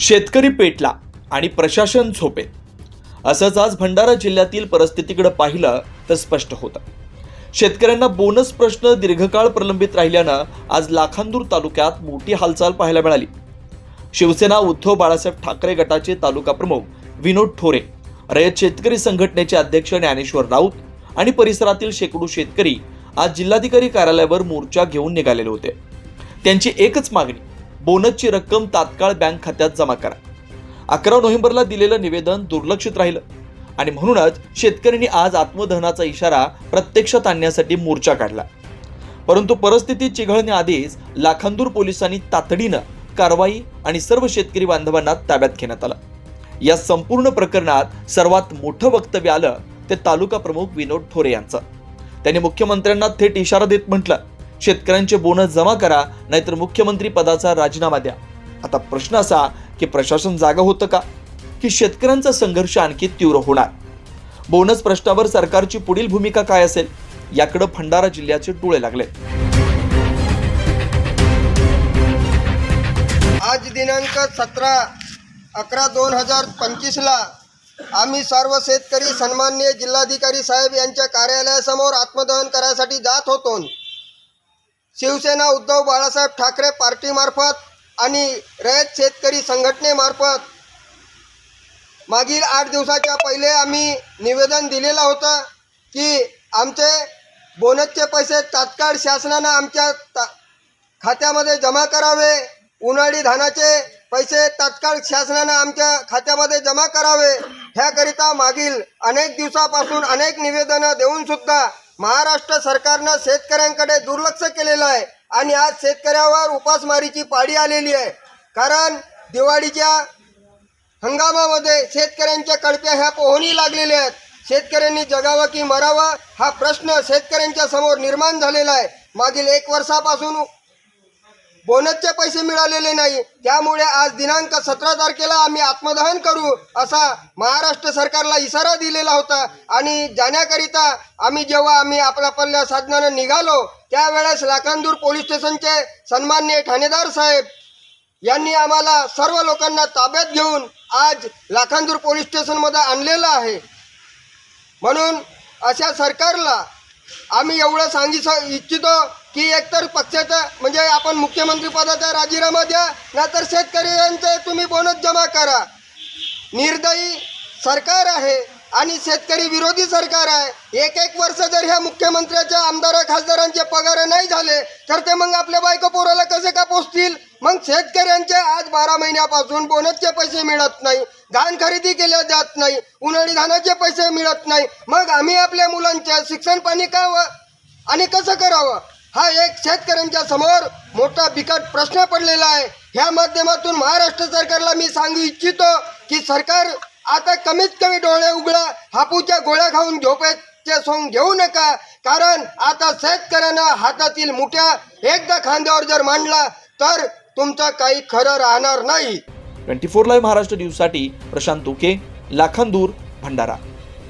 शेतकरी पेटला आणि प्रशासन झोपे असंच आज भंडारा जिल्ह्यातील परिस्थितीकडे पाहिलं तर स्पष्ट होतं. शेतकऱ्यांना बोनस प्रश्न दीर्घकाळ प्रलंबित राहिल्यानं आज लाखांदूर तालुक्यात मोठी हालचाल पाहायला मिळाली. शिवसेना उद्धव बाळासाहेब ठाकरे गटाचे तालुका प्रमुख विनोद ठोरे रयत शेतकरी संघटनेचे अध्यक्ष ज्ञानेश्वर राऊत आणि परिसरातील शेकडो शेतकरी आज जिल्हाधिकारी कार्यालयावर मोर्चा घेऊन निघालेले होते. त्यांची एकच मागणी बोनसची रक्कम तात्काळ बँक खात्यात जमा करा. अकरा नोव्हेंबरला दिलेलं निवेदन दुर्लक्षित राहिलं. आणि म्हणूनच शेतकऱ्यांनी आज आत्मदहनाचा इशारा प्रत्यक्षात आणण्यासाठी मोर्चा काढला. परंतु परिस्थिती चिघळण्याआधीच लाखांदूर पोलिसांनी तातडीनं कारवाई आणि सर्व शेतकरी बांधवांना ताब्यात घेण्यात आलं. या संपूर्ण प्रकरणात सर्वात मोठं वक्तव्य आलं ते तालुका प्रमुख विनोद ठोरे यांचं. त्यांनी मुख्यमंत्र्यांना थेट इशारा देत म्हटलं शेतकऱ्यांचे बोनस जमा करा नाहीतर मुख्यमंत्री पदाचा राजीनामा द्या. आता प्रश्न असा की प्रशासन जागा होतं का? की शेतकऱ्यांचा संघर्ष आणखी तीव्र होणार? बोनस प्रश्नावर सरकारची पुढील भूमिका काय असेल? याकडे भंडारा जिल्ह्याचे डोळे लागले. आज दिनांक सतरा अकरा दोन हजार पंचवीसला आम्ही सर्व शेतकरी सन्माननीय जिल्हाधिकारी साहेब यांच्या कार्यालयासमोर आत्मदहन करायसाठी जात होतो. शिवसेना उद्धव बाळासाहेब ठाकरे पार्टीमार्फत आणि रयत शेतकरी संघटनेमार्फत मागील आठ दिवसाच्या पहिले आम्ही निवेदन दिलेलं होतं की आमचे बोनसचे पैसे तात्काळ शासनानं आमच्या ता खात्यामध्ये जमा करावे. उन्हाळी धानाचे पैसे तात्काळ शासनानं आमच्या खात्यामध्ये जमा करावे. ह्याकरिता मागील अनेक दिवसापासून अनेक निवेदनं देऊन सुद्धा महाराष्ट्र सरकारनं शेतकऱ्यांकडे दुर्लक्ष केलेलं आहे आणि आज शेतकऱ्यावर उपासमारीची पाडी आलेली आहे. कारण दिवाळीच्या हंगामामध्ये शेतकऱ्यांच्या कडप्या ह्या पोहणी लागलेल्या आहेत. शेतकऱ्यांनी जगावं की मरावं हा प्रश्न शेतकऱ्यांच्या समोर निर्माण झालेला आहे. मागील एक वर्षापासून बोनसचे पैसे मिळालेले नाही. त्यामुळे आज दिनांक सतरा तारखेला आम्ही आत्मदहन करू असा महाराष्ट्र सरकारला इशारा दिलेला होता. आणि जाण्याकरिता आम्ही जेव्हा आम्ही आपल्या पल्ल्या साधनानं निघालो त्यावेळेस लाखांदूर पोलीस स्टेशनचे सन्माननीय ठाणेदार साहेब यांनी आम्हाला सर्व लोकांना ताब्यात घेऊन आज लाखांदूर पोलीस स्टेशनमध्ये आणलेलं आहे. म्हणून अशा सरकारला आम्ही एवढं सांगी इच्छितो की एकतर पक्षाचं म्हणजे आपण मुख्यमंत्री पदाचा राजीनामा द्या नाहीतर शेतकऱ्यांचे तुम्ही बोनस जमा करा. निर्दयी सरकार आहे आणि शेतकरी विरोधी सरकार आहे. एक एक वर्ष जर ह्या मुख्यमंत्र्याच्या आमदार खासदारांचे पगार नाही झाले तर ते मग आपल्या बायको पोराला कसे का पोचतील मग शेतकऱ्यांचे आज बारा महिन्यापासून बोनसचे पैसे मिळत नाही धान खरेदी केल्या जात नाही उन्हाळी धानाचे पैसे मिळत नाही. मग आम्ही आपल्या मुलांच्या शिक्षण पाणी का आणि कसं करावं? हा एक शेतकऱ्यांच्या समोर मोठा बिकट प्रश्न पडलेला आहे. ह्या माध्यमातून महाराष्ट्र सरकारला मी सांगू इच्छितो की सरकार आता कमीत कमी डोळे उघडा हापूच्या गोळ्या खाऊन झोपेचे सोंग घेऊ नका. कारण आता शेतकऱ्यांना हातातील मुठ्या एकदा खांद्यावर जर मांडला तर तुमचं काही खरं राहणार नाही. ट्वेंटी फोर लाईव्ह महाराष्ट्र न्यूजसाठी प्रशांत उके लाखांदूर भंडारा.